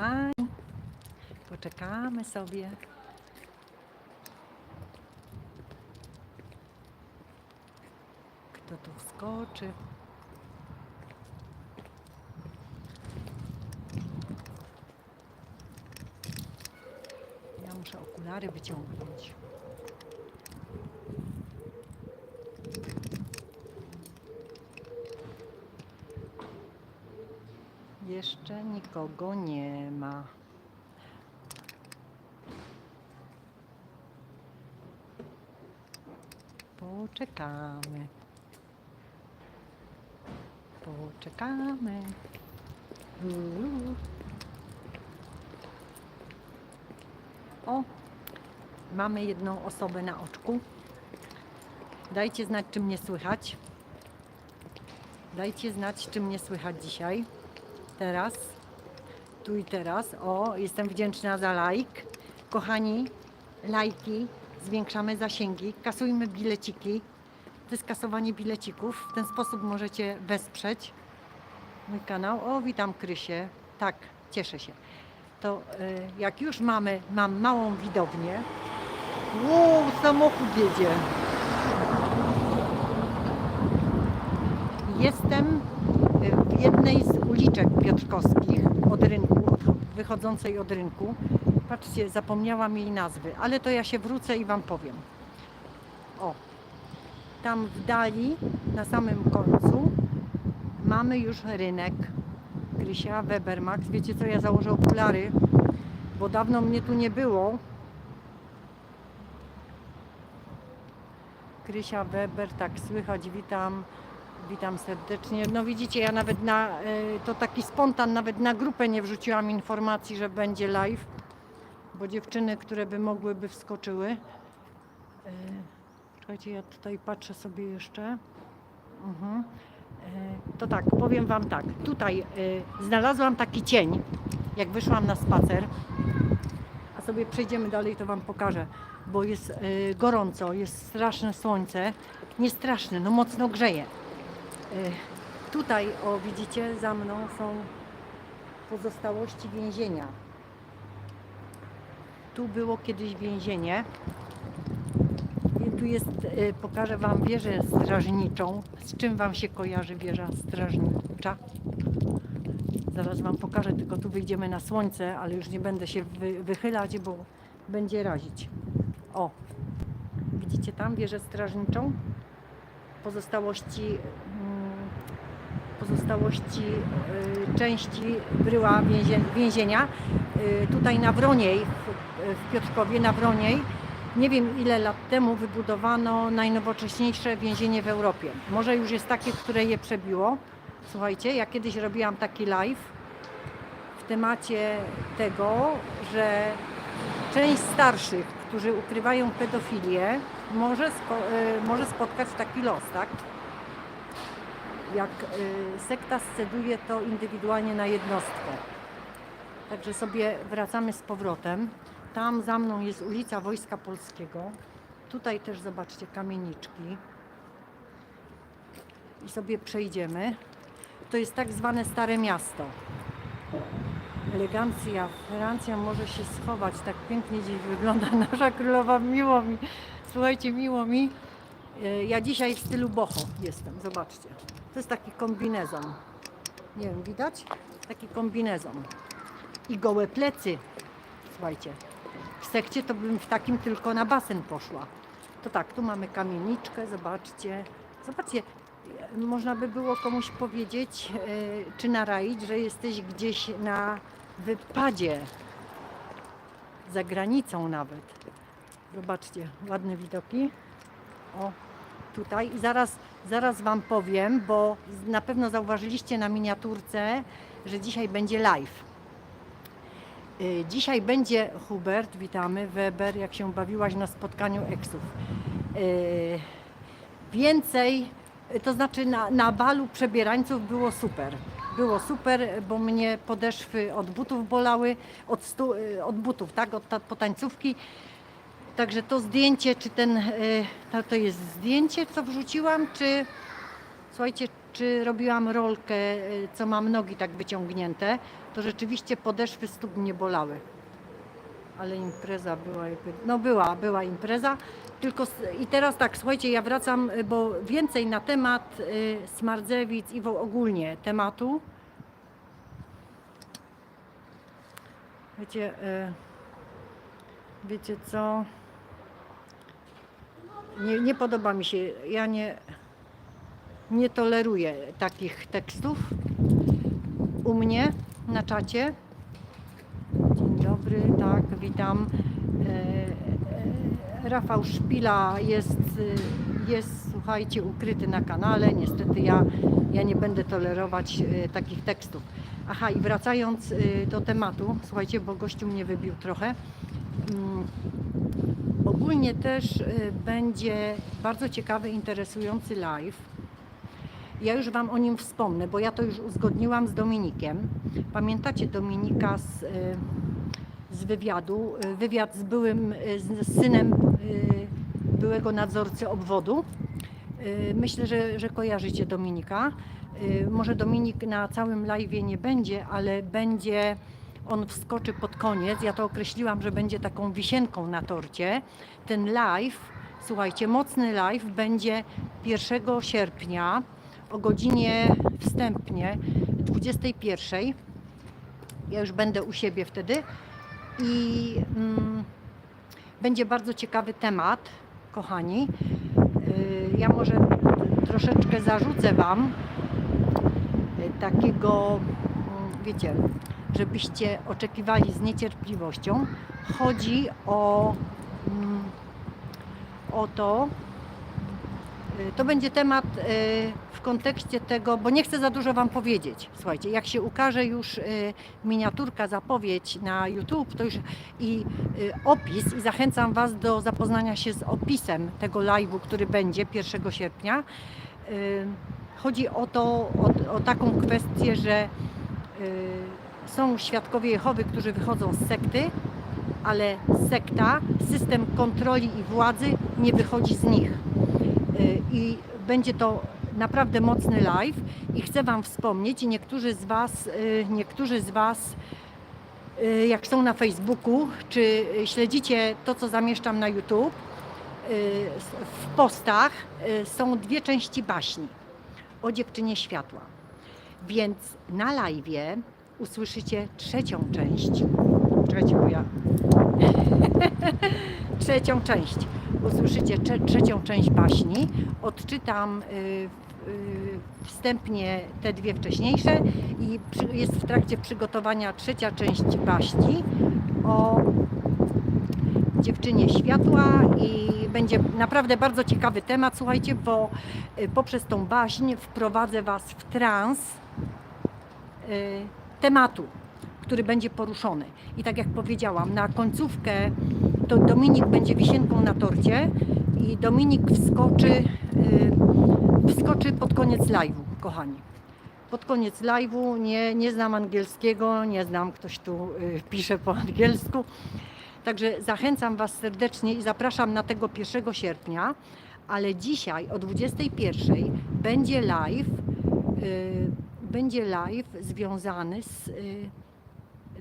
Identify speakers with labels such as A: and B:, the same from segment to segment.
A: kochani. Poczekamy sobie. Kto tu wskoczy? Ja muszę okulary wyciągnąć. Jeszcze nikogo nie ma. Poczekamy. Poczekamy. Uuu. O, mamy jedną osobę na oczku. Dajcie znać, czy mnie słychać. Dajcie znać, czy mnie słychać dzisiaj. Teraz. Tu i teraz. O, jestem wdzięczna za lajk. Kochani, lajki, zwiększamy zasięgi, kasujmy bileciki. To jest kasowanie bilecików. W ten sposób możecie wesprzeć mój kanał. O, witam Krysie. Tak, cieszę się. To y, jak już mamy, mam małą widownię. Wow, samochód jedzie. Jestem w jednej z uliczek piotrkowskich od rynku, od, wychodzącej od rynku. Patrzcie, zapomniałam jej nazwy, ale to ja się wrócę i Wam powiem. O, tam w dali, na samym końcu, mamy już rynek. Krysia Webermax. Wiecie co, ja założę okulary, bo dawno mnie tu nie było. Krysia Weber, tak słychać, witam. Witam serdecznie. No widzicie, ja nawet na, y, to taki spontan, nawet na grupę nie wrzuciłam informacji, że będzie live, bo dziewczyny, które by mogły, by wskoczyły. Y, Czekajcie, ja tutaj patrzę sobie jeszcze. Mhm. Y, To tak, powiem Wam tak. Tutaj znalazłam taki cień, jak wyszłam na spacer. A sobie przejdziemy dalej, to Wam pokażę, bo jest gorąco, jest straszne słońce. Nie straszne, no mocno grzeje. Y, Tutaj, o widzicie, za mną są pozostałości więzienia. Tu było kiedyś więzienie. I tu jest, y, pokażę Wam wieżę strażniczą. Z czym Wam się kojarzy wieża strażnicza? Zaraz Wam pokażę, tylko tu wyjdziemy na słońce, ale już nie będę się wy, wychylać, bo będzie razić. O, widzicie tam wieżę strażniczą? Pozostałości, pozostałości y, części bryła więzie, więzienia. Y, tutaj na Wroniej, w, Piotrkowie, na Wroniej, nie wiem ile lat temu wybudowano najnowocześniejsze więzienie w Europie. Może już jest takie, które je przebiło. Słuchajcie, ja kiedyś robiłam taki live w temacie tego, że część starszych, którzy ukrywają pedofilię, może, spo, y, może spotkać taki los, tak? Jak y, sekta sceduje to indywidualnie na jednostkę. Także sobie wracamy z powrotem. Tam za mną jest ulica Wojska Polskiego. Tutaj też zobaczcie kamieniczki. I sobie przejdziemy. To jest tak zwane Stare Miasto. Elegancja, Francja może się schować. Tak pięknie dziś wygląda nasza królowa. Miło mi. Słuchajcie, miło mi. E, Ja dzisiaj w stylu boho jestem. Zobaczcie. To jest taki kombinezon. Nie wiem, widać? Taki kombinezon. I gołe plecy. Słuchajcie. W sekcie to bym w takim tylko na basen poszła. To tak, tu mamy kamieniczkę, zobaczcie. Zobaczcie, można by było komuś powiedzieć, e, czy naraić, że jesteś gdzieś na wypadzie. Za granicą nawet. Zobaczcie, ładne widoki. O, tutaj. I zaraz, zaraz Wam powiem, bo na pewno zauważyliście na miniaturce, że dzisiaj będzie live. Y, Dzisiaj będzie Hubert, witamy, Weber, jak się bawiłaś na spotkaniu eksów. Y, Więcej, to znaczy na, na balu przebierańców było super. Było super, bo mnie podeszwy od butów bolały, od, stu, y, od butów, tak, od ta, potańcówki. Także to zdjęcie, czy ten, y, to, to jest zdjęcie, co wrzuciłam, czy słuchajcie, czy robiłam rolkę, y, co mam nogi tak wyciągnięte, to rzeczywiście podeszwy stóp mnie bolały. Ale impreza była, jakby- no była, była impreza. Tylko i teraz tak, słuchajcie, ja wracam, y, bo więcej na temat y, Smardzewic i w ogólnie tematu. Wiecie, y, wiecie co? Nie, nie podoba mi się, ja nie, nie toleruję takich tekstów u mnie na czacie. Dzień dobry, tak, witam. E, e, Rafał Szpila jest, jest, słuchajcie, ukryty na kanale. Niestety ja, ja nie będę tolerować e, takich tekstów. Aha, i wracając do tematu, słuchajcie, bo gościu mnie wybił trochę. Ogólnie też y, będzie bardzo ciekawy, interesujący live. Ja już Wam o nim wspomnę, bo ja to już uzgodniłam z Dominikiem. Pamiętacie Dominika z, y, z wywiadu? Y, Wywiad z byłym, z synem byłego nadzorcy obwodu. Myślę, że, że kojarzycie Dominika. Może Dominik na całym live nie będzie, ale będzie on wskoczy pod koniec. Ja to określiłam, że będzie taką wisienką na torcie. Ten live, słuchajcie, mocny live będzie 1 sierpnia o godzinie wstępnie 21. Ja już będę u siebie wtedy i mm, będzie bardzo ciekawy temat, kochani. Y, Ja może troszeczkę zarzucę Wam takiego, mm, wiecie, żebyście oczekiwali z niecierpliwością. Chodzi o, mm, o to, y, to będzie temat y, w kontekście tego, bo nie chcę za dużo Wam powiedzieć. Słuchajcie, jak się ukaże już y, miniaturka, zapowiedź na YouTube, to już i opis, i zachęcam Was do zapoznania się z opisem tego live'u, który będzie 1 sierpnia. Chodzi o to, o, o taką kwestię, że są świadkowie Jehowy, którzy wychodzą z sekty, ale sekta, system kontroli i władzy nie wychodzi z nich. Y, I będzie to naprawdę mocny live i chcę Wam wspomnieć i niektórzy z Was, y, niektórzy z Was y, jak są na Facebooku, czy śledzicie to, co zamieszczam na YouTube, w postach są dwie części baśni o dziewczynie światła. Więc na live usłyszycie trzecią część. Czekajcie, bo ja. trzecią część. Usłyszycie trze- trzecią część baśni. Odczytam y, y, wstępnie te dwie wcześniejsze i jest w trakcie przygotowania trzecia część baśni o dziewczynie światła i będzie naprawdę bardzo ciekawy temat, słuchajcie, bo y, poprzez tą baśń wprowadzę Was w trans tematu, który będzie poruszony. I tak jak powiedziałam, na końcówkę to Dominik będzie wisienką na torcie i Dominik wskoczy, y, wskoczy pod koniec live'u, kochani. Pod koniec live'u, nie, nie znam angielskiego, nie znam, ktoś tu y, pisze po angielsku. Także zachęcam Was serdecznie i zapraszam na tego 1 sierpnia, ale dzisiaj o 21 będzie live, y, będzie live związany z y,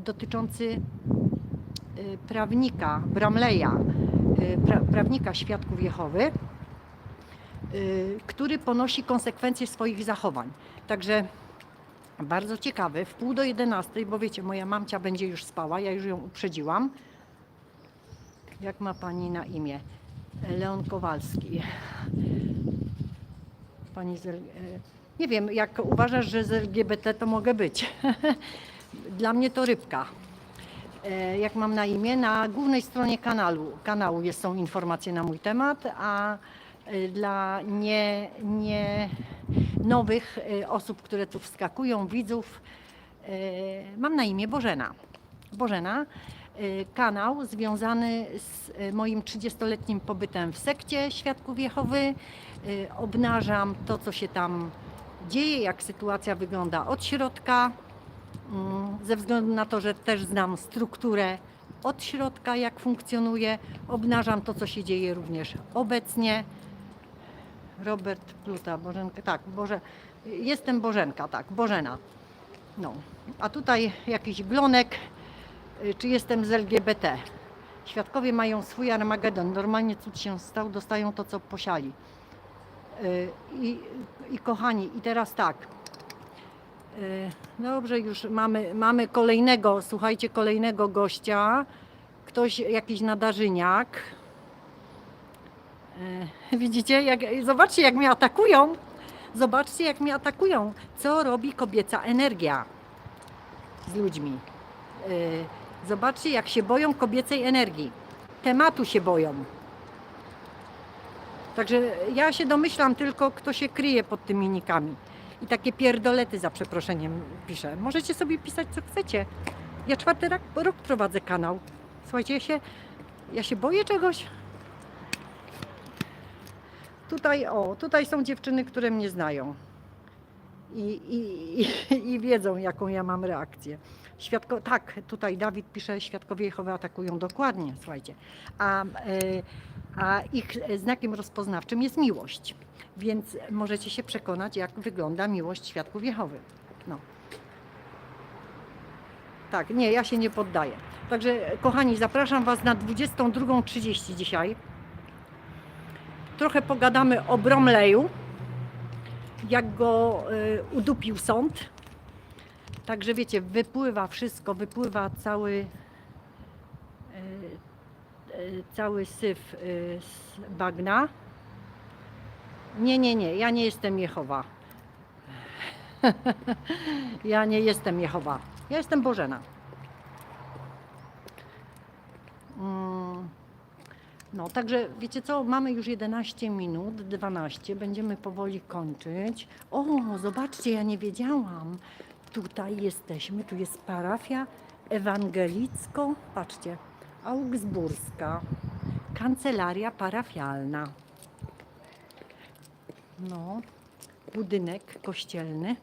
A: dotyczący y, prawnika Bramleya, y, pra, prawnika Świadków Jehowy, który ponosi konsekwencje swoich zachowań. Także bardzo ciekawy, w pół do 11, bo wiecie, moja mamcia będzie już spała, ja już ją uprzedziłam. Jak ma pani na imię? Leon Kowalski. Pani z, nie wiem, jak uważasz, że z LGBT to mogę być. Dla mnie to rybka. E, Jak mam na imię? Na głównej stronie kanału, kanału jest, są informacje na mój temat, a e, dla nie, nie nowych e, osób, które tu wskakują, widzów, mam na imię Bożena. Bożena, kanał związany z moim 30-letnim pobytem w sekcie Świadków Jehowy. Obnażam to, co się tam dzieje, jak sytuacja wygląda od środka, mm, ze względu na to, że też znam strukturę od środka, jak funkcjonuje. Obnażam to, co się dzieje również obecnie. Robert Pluta, Bożenka, tak, Boże, Jestem Bożenka, tak, Bożena. No, a tutaj jakiś glonek, y, czy jestem z LGBT. Świadkowie mają swój Armagedon. Normalnie cud się stał, dostają to, co posiali. I, i kochani, i teraz tak. Y, Dobrze, już mamy, mamy kolejnego, słuchajcie, kolejnego gościa. Ktoś, jakiś nadarzyniak. Y, Widzicie, jak, zobaczcie jak mnie atakują. Zobaczcie jak mnie atakują. Co robi kobieca energia z ludźmi. Y, Zobaczcie jak się boją kobiecej energii. Tematu się boją. Także ja się domyślam tylko, kto się kryje pod tymi nikami. I takie pierdolety za przeproszeniem piszę. Możecie sobie pisać co chcecie. Ja czwarty rok, rok prowadzę kanał. Słuchajcie, ja się, ja się boję czegoś. Tutaj, o, tutaj są dziewczyny, które mnie znają. I, i, i, i wiedzą, jaką ja mam reakcję. Świadko, tak, tutaj Dawid pisze, świadkowie Jehowy atakują dokładnie, słuchajcie. A, y, a ich znakiem rozpoznawczym jest miłość. Więc możecie się przekonać, jak wygląda miłość świadków Jehowy. No. Tak, nie, ja się nie poddaję. Także, kochani, zapraszam Was na 22.30 dzisiaj. Trochę pogadamy o Bromleju, jak go y, udupił sąd. Także wiecie, wypływa wszystko, wypływa cały, y, y, cały syf y, z bagna. Nie, nie, nie, ja nie jestem Jehowa. ja nie jestem Jehowa. Ja jestem Bożena. Mm. No, także wiecie co, mamy już 11 minut, 12, będziemy powoli kończyć. O, zobaczcie, ja nie wiedziałam. Tutaj jesteśmy, tu jest parafia ewangelicko, patrzcie, augsburska, kancelaria parafialna. No, budynek kościelny.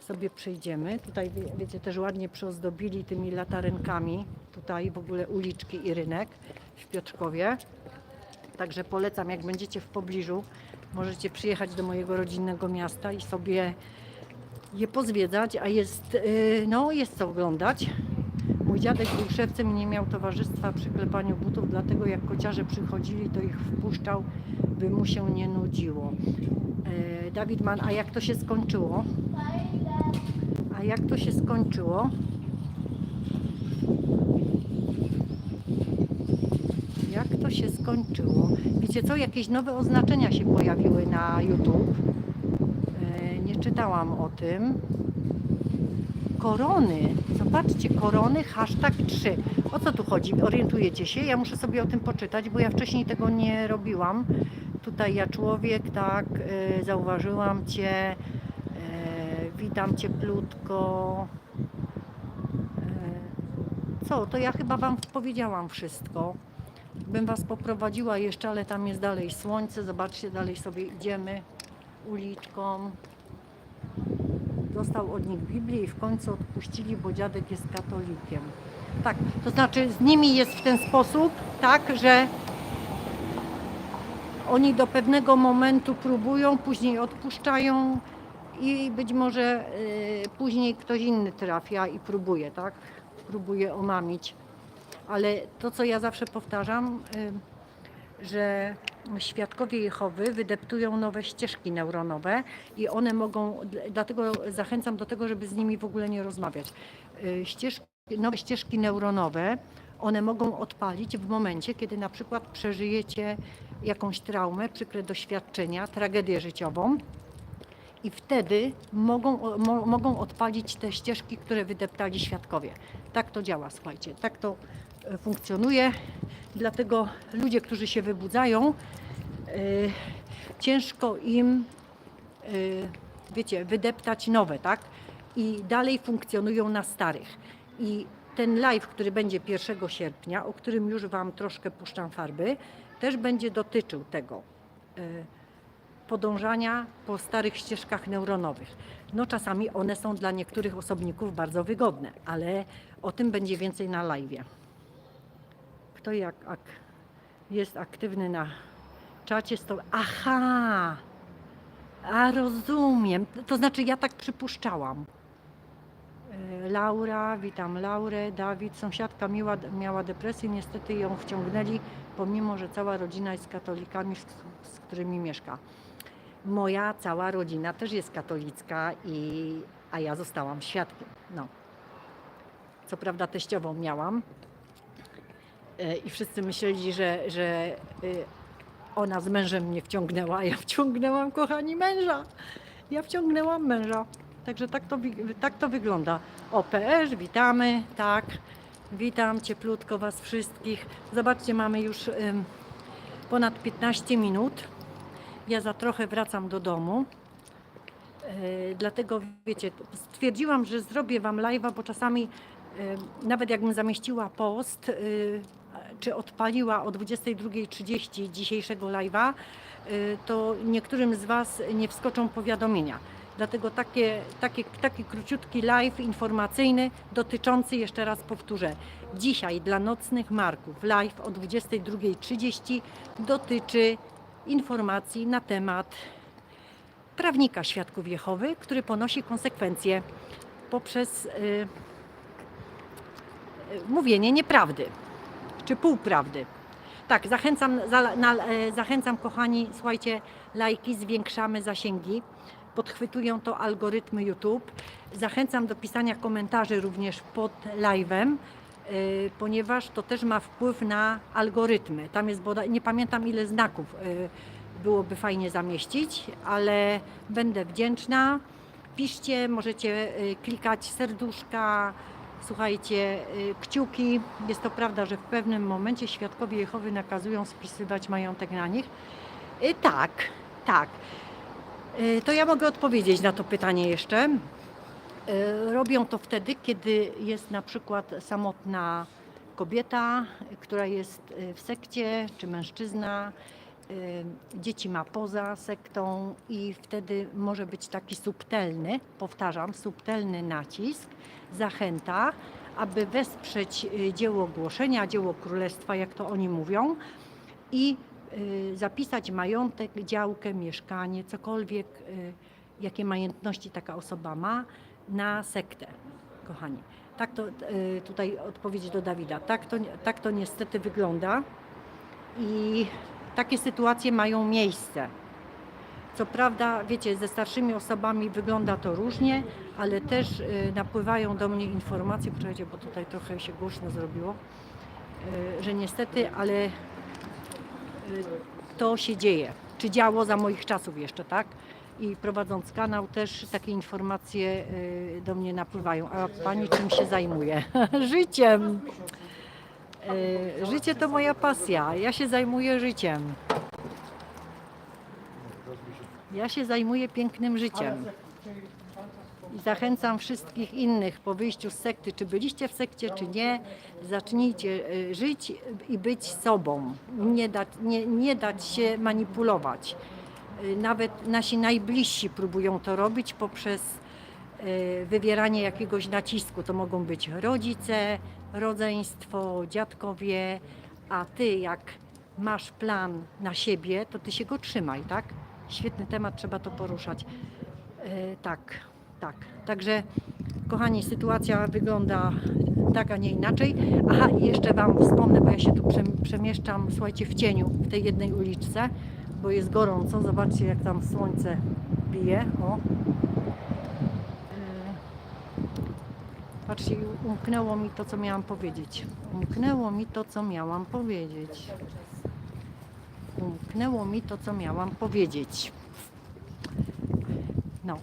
A: Sobie przejdziemy. Tutaj, wie- wiecie, też ładnie przyozdobili tymi latarenkami. Tutaj w ogóle uliczki i rynek w Piotrkowie. Także polecam, jak będziecie w pobliżu, możecie przyjechać do mojego rodzinnego miasta i sobie je pozwiedzać, a jest, yy, no, jest co oglądać. Mój dziadek był szewcem nie miał towarzystwa przy klepaniu butów, dlatego jak kociarze przychodzili, to ich wpuszczał, by mu się nie nudziło. Yy, Dawid Mann, a jak to się skończyło? A jak to się skończyło? Jak to się skończyło? Wiecie co, jakieś nowe oznaczenia się pojawiły na YouTube. Czytałam o tym. Korony. Zobaczcie, korony hashtag 3. O co tu chodzi? Orientujecie się? Ja muszę sobie o tym poczytać, bo ja wcześniej tego nie robiłam. Tutaj ja człowiek, tak, e, zauważyłam Cię, e, witam cieplutko. E, Co, to ja chyba Wam powiedziałam wszystko. Bym Was poprowadziła jeszcze, ale tam jest dalej słońce. Zobaczcie, dalej sobie idziemy uliczką. Dostał od nich Biblię i w końcu odpuścili, bo dziadek jest katolikiem. Tak, to znaczy z nimi jest w ten sposób, tak, że oni do pewnego momentu próbują, później odpuszczają i być może y, później ktoś inny trafia i próbuje, tak? Próbuje omamić. Ale to, co ja zawsze powtarzam, y, że świadkowie Jehowy wydeptują nowe ścieżki neuronowe i one mogą, dl- dlatego zachęcam do tego, żeby z nimi w ogóle nie rozmawiać. Y, Ścieżki, nowe ścieżki neuronowe, one mogą odpalić w momencie, kiedy na przykład przeżyjecie jakąś traumę, przykre doświadczenia, tragedię życiową. I wtedy mogą, mo, mogą odpalić te ścieżki, które wydeptali świadkowie. Tak to działa, słuchajcie, tak to e, funkcjonuje. Dlatego ludzie, którzy się wybudzają, e, ciężko im, e, wiecie, wydeptać nowe, tak? I dalej funkcjonują na starych. I ten live, który będzie 1 sierpnia, o którym już Wam troszkę puszczam farby, też będzie dotyczył tego. e, podążania po starych ścieżkach neuronowych. No czasami one są dla niektórych osobników bardzo wygodne, ale o tym będzie więcej na live. Kto jak ak jest aktywny na czacie, sto... Aha! A rozumiem. To znaczy ja tak przypuszczałam. E, Laura, witam Laurę, Dawid, sąsiadka miała, miała depresję, niestety ją wciągnęli, pomimo że cała rodzina jest katolikami, z, z którymi mieszka. Moja cała rodzina też jest katolicka, i, a ja zostałam świadkiem. No. Co prawda teściową miałam i wszyscy myśleli, że, że e, ona z mężem mnie wciągnęła, ja wciągnęłam, kochani, męża. Ja wciągnęłam męża. Także tak to, tak to wygląda. OPR, witamy, tak. Witam cieplutko Was wszystkich. Zobaczcie, mamy już ponad 15 minut. Ja za trochę wracam do domu. Yy, dlatego wiecie, stwierdziłam, że zrobię Wam live'a, bo czasami nawet jakbym zamieściła post, yy, czy odpaliła o 22.30 dzisiejszego live'a, yy, to niektórym z Was nie wskoczą powiadomienia. Dlatego takie, takie, taki króciutki live informacyjny dotyczący, jeszcze raz powtórzę, dzisiaj dla nocnych marków live o 22.30 dotyczy informacji na temat prawnika świadków Jehowy, który ponosi konsekwencje poprzez y, y, mówienie nieprawdy czy półprawdy. Tak, zachęcam, za, na, e, zachęcam kochani, słuchajcie, lajki, zwiększamy zasięgi, podchwytują to algorytmy YouTube. Zachęcam do pisania komentarzy również pod live'em, e, ponieważ to też ma wpływ na algorytmy. Tam jest bodaj, nie pamiętam ile znaków e, byłoby fajnie zamieścić, ale będę wdzięczna. Piszcie, możecie klikać serduszka, słuchajcie, y, kciuki. Jest to prawda, że w pewnym momencie świadkowie Jehowy nakazują spisywać majątek na nich? Y, Tak, tak. Y, To ja mogę odpowiedzieć na to pytanie jeszcze. Robią to wtedy, kiedy jest na przykład samotna kobieta, która jest w sekcie, czy mężczyzna, dzieci ma poza sektą i wtedy może być taki subtelny, powtarzam, subtelny nacisk, zachęta, aby wesprzeć y, dzieło głoszenia, dzieło królestwa, jak to oni mówią, i y, zapisać majątek, działkę, mieszkanie, cokolwiek, y, jakie majątności taka osoba ma, na sektę, kochani. Tak to y, tutaj odpowiedź do Dawida. Tak to, tak to niestety wygląda i takie sytuacje mają miejsce. Co prawda, wiecie, ze starszymi osobami wygląda to różnie, ale też y, napływają do mnie informacje, poczekajcie, bo tutaj trochę się głośno zrobiło, y, że niestety, ale y, to się dzieje. Czy działo za moich czasów jeszcze, tak? I prowadząc kanał też takie informacje do mnie napływają. A pani czym się zajmuje? Życiem. Y, Życie to moja pasja. Ja się zajmuję życiem. Ja się zajmuję pięknym życiem. I zachęcam wszystkich innych po wyjściu z sekty, czy byliście w sekcie, czy nie, zacznijcie y, żyć i być sobą. Nie dać, nie, nie dać się manipulować. Y, Nawet nasi najbliżsi próbują to robić poprzez wywieranie jakiegoś nacisku. To mogą być rodzice, rodzeństwo, dziadkowie, a ty jak masz plan na siebie, to ty się go trzymaj, tak? Świetny temat, trzeba to poruszać. E, tak, tak. Także, kochani, sytuacja wygląda tak, a nie inaczej. Aha, i jeszcze Wam wspomnę, bo ja się tu przem- przemieszczam, słuchajcie, w cieniu, w tej jednej uliczce, bo jest gorąco. Zobaczcie, jak tam słońce bije. O. E, Patrzcie, umknęło mi to, co miałam powiedzieć. Umknęło mi to, co miałam powiedzieć. Umknęło mi to, co miałam powiedzieć. No.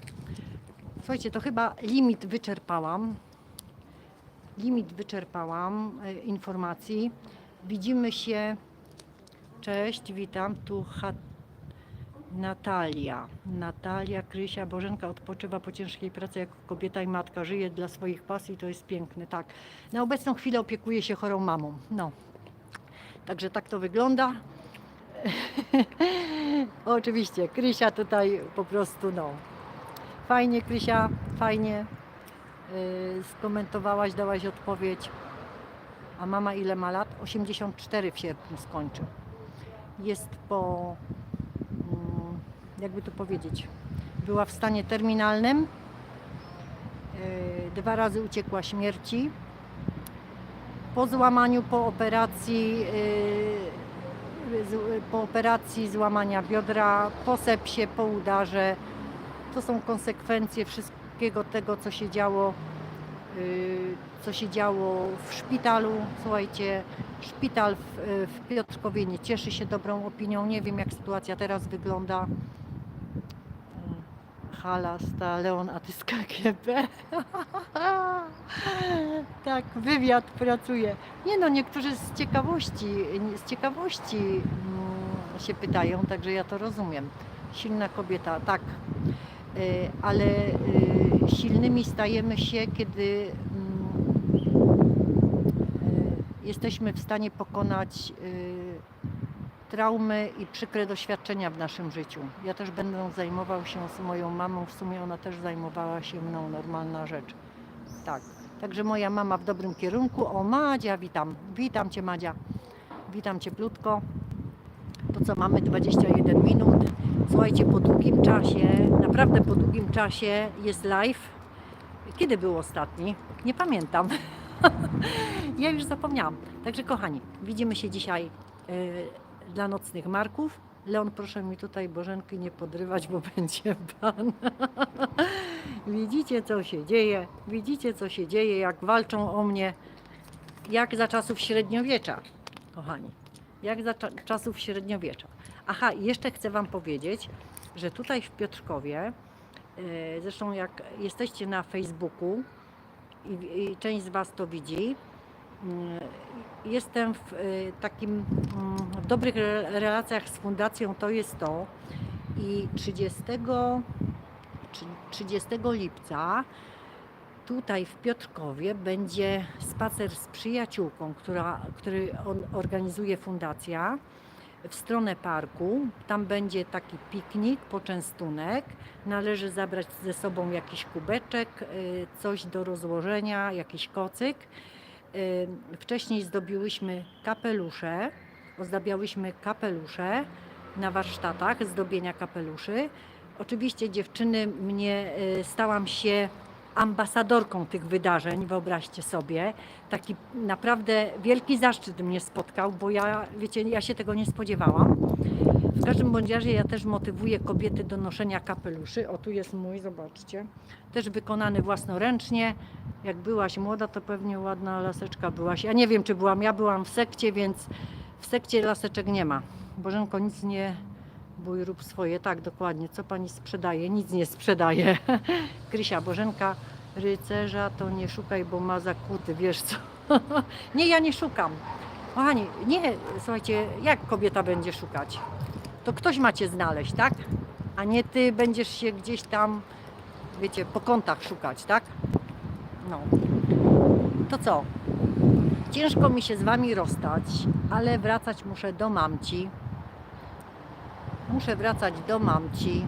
A: Słuchajcie, to chyba limit wyczerpałam. Limit wyczerpałam e, informacji. Widzimy się. Cześć, witam. Tu chat... Natalia. Natalia, Krysia, Bożenka odpoczywa po ciężkiej pracy jako kobieta i matka. Żyje dla swoich pasji, to jest piękne. Tak. Na obecną chwilę opiekuje się chorą mamą. No. Także tak to wygląda. Oczywiście, Krysia tutaj po prostu no. Fajnie, Krysia, fajnie. Yy, skomentowałaś, dałaś odpowiedź. A mama ile ma lat? 84 w sierpniu skończy. Jest po, jakby to powiedzieć, była w stanie terminalnym. Yy, Dwa razy uciekła śmierci. Po złamaniu, po operacji, z- po operacji złamania biodra, po sepsie, po udarze. To są konsekwencje wszystkiego tego, co się działo, yy, co się działo w szpitalu. Słuchajcie, szpital w, w Piotrkowie nie cieszy się dobrą opinią. Nie wiem, jak sytuacja teraz wygląda. Halasta, Leon, a ty z KGB. tak, wywiad pracuje. Nie no, niektórzy z ciekawości, z ciekawości mm, się pytają, także ja to rozumiem. Silna kobieta, tak. Y, Ale y, silnymi stajemy się, kiedy mm, y, jesteśmy w stanie pokonać traumy i przykre doświadczenia w naszym życiu. Ja też będę zajmował się z moją mamą, w sumie ona też zajmowała się mną, normalna rzecz. Tak. Także moja mama w dobrym kierunku. O Madzia, witam. Witam Cię Madzia. Witam Cieplutko. To co, mamy 21 minut. Słuchajcie, po długim czasie, naprawdę po długim czasie jest live. Kiedy był ostatni? Nie pamiętam. ja już zapomniałam. Także kochani, widzimy się dzisiaj y, dla nocnych marków. Leon, proszę mi tutaj Bożenki nie podrywać, bo będzie pan. Widzicie, co się dzieje? Widzicie, co się dzieje, jak walczą o mnie, jak za czasów średniowiecza, kochani. Jak za cza- czasów średniowiecza. Aha, jeszcze chcę Wam powiedzieć, że tutaj w Piotrkowie, e, zresztą jak jesteście na Facebooku i, i część z Was to widzi, jestem w e, takim mm, w dobrych re- relacjach z fundacją To jest to i 30, trzy- 30 lipca tutaj w Piotrkowie będzie spacer z przyjaciółką, która, który on organizuje fundacja w stronę parku. Tam będzie taki piknik, poczęstunek. Należy zabrać ze sobą jakiś kubeczek, y, coś do rozłożenia, jakiś kocyk. Y, Wcześniej zdobiłyśmy kapelusze, ozdabiałyśmy kapelusze na warsztatach zdobienia kapeluszy. Oczywiście dziewczyny mnie y, stałam się ambasadorką tych wydarzeń, wyobraźcie sobie. Taki naprawdę wielki zaszczyt mnie spotkał, bo ja, wiecie, ja się tego nie spodziewałam. W każdym bądź razie ja też motywuję kobiety do noszenia kapeluszy. O, tu jest mój, zobaczcie. Też wykonany własnoręcznie. Jak byłaś młoda, to pewnie ładna laseczka byłaś. Ja nie wiem, czy byłam. Ja byłam w sekcie, więc w sekcie laseczek nie ma. Bożenko, nic nie bój, rób swoje. Tak, dokładnie. Co pani sprzedaje? Nic nie sprzedaje. Krysia, Bożenka, rycerza to nie szukaj, bo ma zakuty, wiesz co? nie, ja nie szukam. Kochani, nie, słuchajcie, jak kobieta będzie szukać? To ktoś macie znaleźć, tak? A nie ty będziesz się gdzieś tam, wiecie, po kątach szukać, tak? No. To co? Ciężko mi się z wami rozstać, ale wracać muszę do mamci. Muszę wracać do mamci.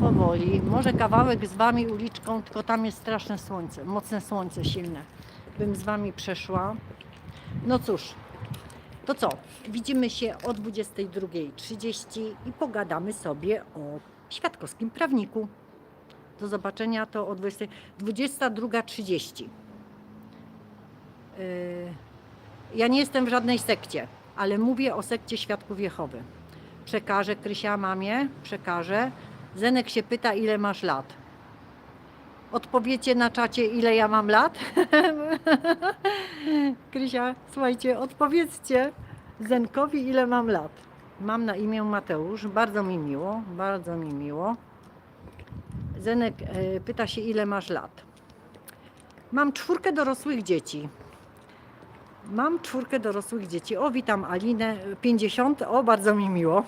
A: Powoli. Może kawałek z wami uliczką, tylko tam jest straszne słońce, mocne słońce, silne. Bym z wami przeszła. No cóż, to co? Widzimy się o 22.30 i pogadamy sobie o świadkowskim prawniku. Do zobaczenia to o 20 22.30. Yy, Ja nie jestem w żadnej sekcie, ale mówię o sekcie Świadków Jehowy. Przekażę Krysia mamie, przekażę. Zenek się pyta, ile masz lat. Odpowiecie na czacie, ile ja mam lat? Krysia, słuchajcie, odpowiedzcie Zenkowi, ile mam lat. Mam na imię Mateusz, bardzo mi miło, bardzo mi miło. Zenek e, pyta się, ile masz lat. Mam czwórkę dorosłych dzieci. Mam czwórkę dorosłych dzieci. O, witam Alinę, 50. O, bardzo mi miło.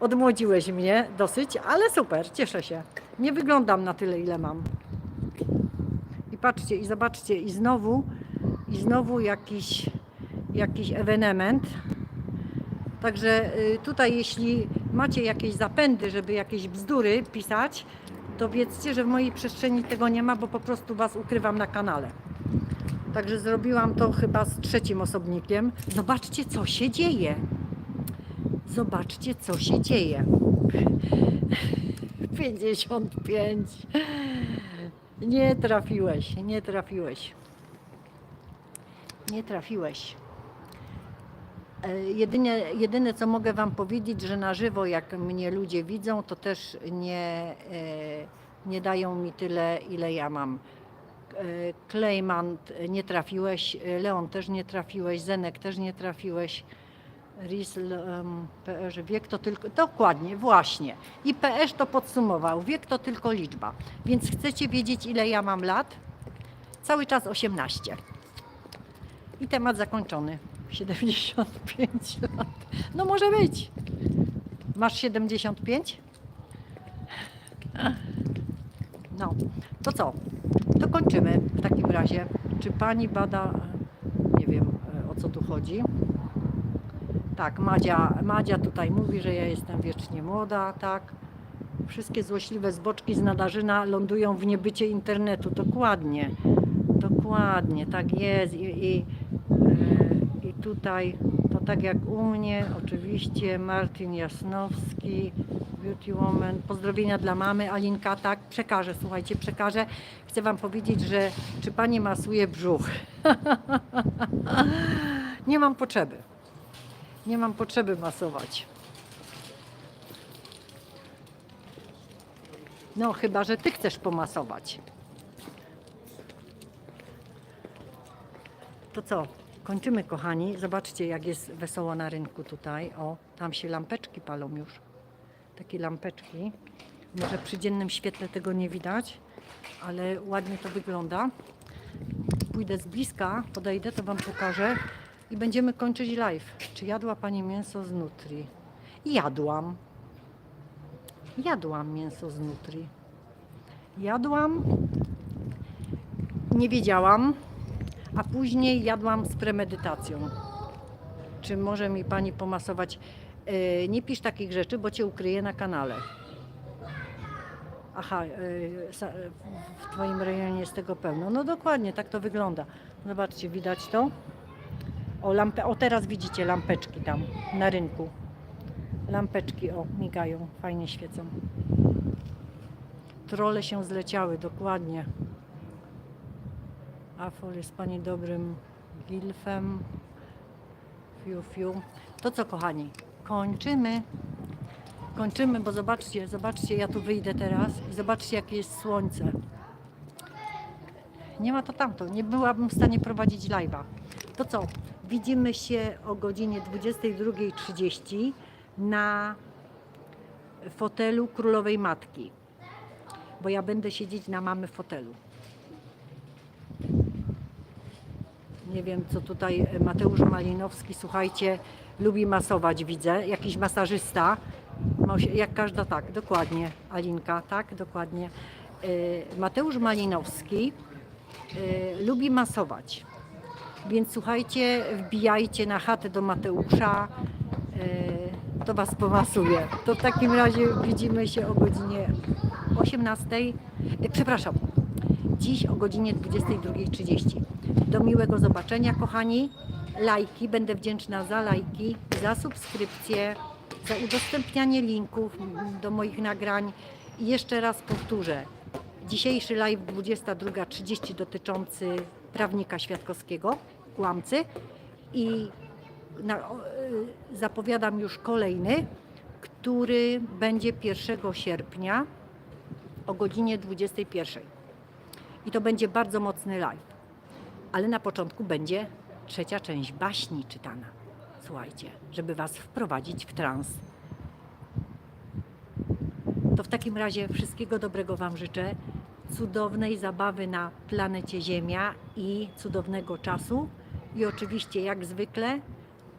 A: Odmłodziłeś mnie dosyć, ale super, cieszę się. Nie wyglądam na tyle, ile mam. Patrzcie, i zobaczcie, i znowu, i znowu jakiś, jakiś ewenement. Także y, tutaj, jeśli macie jakieś zapędy, żeby jakieś bzdury pisać, to wiedzcie, że w mojej przestrzeni tego nie ma, bo po prostu Was ukrywam na kanale. Także zrobiłam to chyba z trzecim osobnikiem. Zobaczcie, co się dzieje. Zobaczcie, co się dzieje. 55. Nie trafiłeś, nie trafiłeś. Nie trafiłeś. E, Jedynie, jedyne co mogę Wam powiedzieć, że na żywo jak mnie ludzie widzą, to też nie, e, nie dają mi tyle, ile ja mam. E, Klejman nie trafiłeś, Leon też nie trafiłeś, Zenek też nie trafiłeś. Risl, um, PR, wiek to tylko, dokładnie, właśnie. I PS to podsumował, wiek to tylko liczba. Więc chcecie wiedzieć ile ja mam lat? Cały czas 18. I temat zakończony. 75 lat. No może być. Masz 75? No, to co? To kończymy w takim razie. Czy pani bada, nie wiem e, o co tu chodzi. Tak, Madzia, Madzia tutaj mówi, że ja jestem wiecznie młoda, tak. Wszystkie złośliwe zboczki z nadarzyna lądują w niebycie internetu. Dokładnie, dokładnie, tak jest. I, i, e, i tutaj to tak jak u mnie, oczywiście Martin Jasnowski, Beauty Woman. Pozdrowienia dla mamy, Alinka, tak, przekażę, słuchajcie, przekażę. Chcę Wam powiedzieć, że czy Pani masuje brzuch? Nie mam potrzeby. Nie mam potrzeby masować. No, chyba, że ty chcesz pomasować. To co? Kończymy, kochani. Zobaczcie, jak jest wesoło na rynku tutaj. O, tam się lampeczki palą już. Takie lampeczki. Może przy dziennym świetle tego nie widać, ale ładnie to wygląda. Pójdę z bliska, podejdę, to Wam pokażę i będziemy kończyć live. Czy jadła Pani mięso z nutri? Jadłam. Jadłam mięso z nutri. Jadłam. Nie wiedziałam, a później jadłam z premedytacją. Czy może mi Pani pomasować? Yy, nie pisz takich rzeczy, bo Cię ukryję na kanale. Aha, yy, sa- w Twoim rejonie jest tego pełno. No dokładnie, tak to wygląda. Zobaczcie, widać to? O, lampę, o teraz widzicie lampeczki tam na rynku. Lampeczki, o, migają, fajnie świecą. Trole się zleciały, dokładnie. Afor jest Pani dobrym gilfem. Fiu, fiu. To co, kochani, kończymy. Kończymy, bo zobaczcie, zobaczcie, ja tu wyjdę teraz i zobaczcie, jakie jest słońce. Nie ma to tamto, nie byłabym w stanie prowadzić live'a. To co, widzimy się o godzinie 22.30 na fotelu Królowej Matki, bo ja będę siedzieć na mamy fotelu. Nie wiem, co tutaj Mateusz Malinowski, słuchajcie, lubi masować, widzę. Jakiś masażysta, jak każda, tak, dokładnie. Alinka, tak, dokładnie. Y, Mateusz Malinowski y, lubi masować. Więc słuchajcie, wbijajcie na chatę do Mateusza, y, to Was pomasuje. To w takim razie widzimy się o godzinie 18. y, Przepraszam, dziś o godzinie 22.30. Do miłego zobaczenia, kochani. Lajki, będę wdzięczna za lajki, za subskrypcje, za udostępnianie linków do moich nagrań. I jeszcze raz powtórzę, dzisiejszy live 22.30 dotyczący prawnika świadkowskiego, kłamcy i na, y, zapowiadam już kolejny, który będzie 1 sierpnia o godzinie 21. I to będzie bardzo mocny live. Ale na początku będzie trzecia część baśni czytana. Słuchajcie, żeby Was wprowadzić w trans. To w takim razie wszystkiego dobrego Wam życzę. Cudownej zabawy na planecie Ziemia i cudownego czasu. I oczywiście, jak zwykle,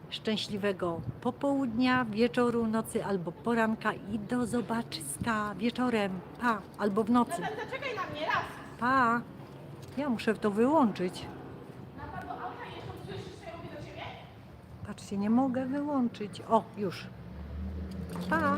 A: szczęśliwego popołudnia, wieczoru, nocy albo poranka i do zobaczyska wieczorem. Pa, albo w nocy.
B: Zaczekaj na mnie raz.
A: Pa. Ja muszę to wyłączyć. Patrzcie, nie mogę wyłączyć. O, już. Pa.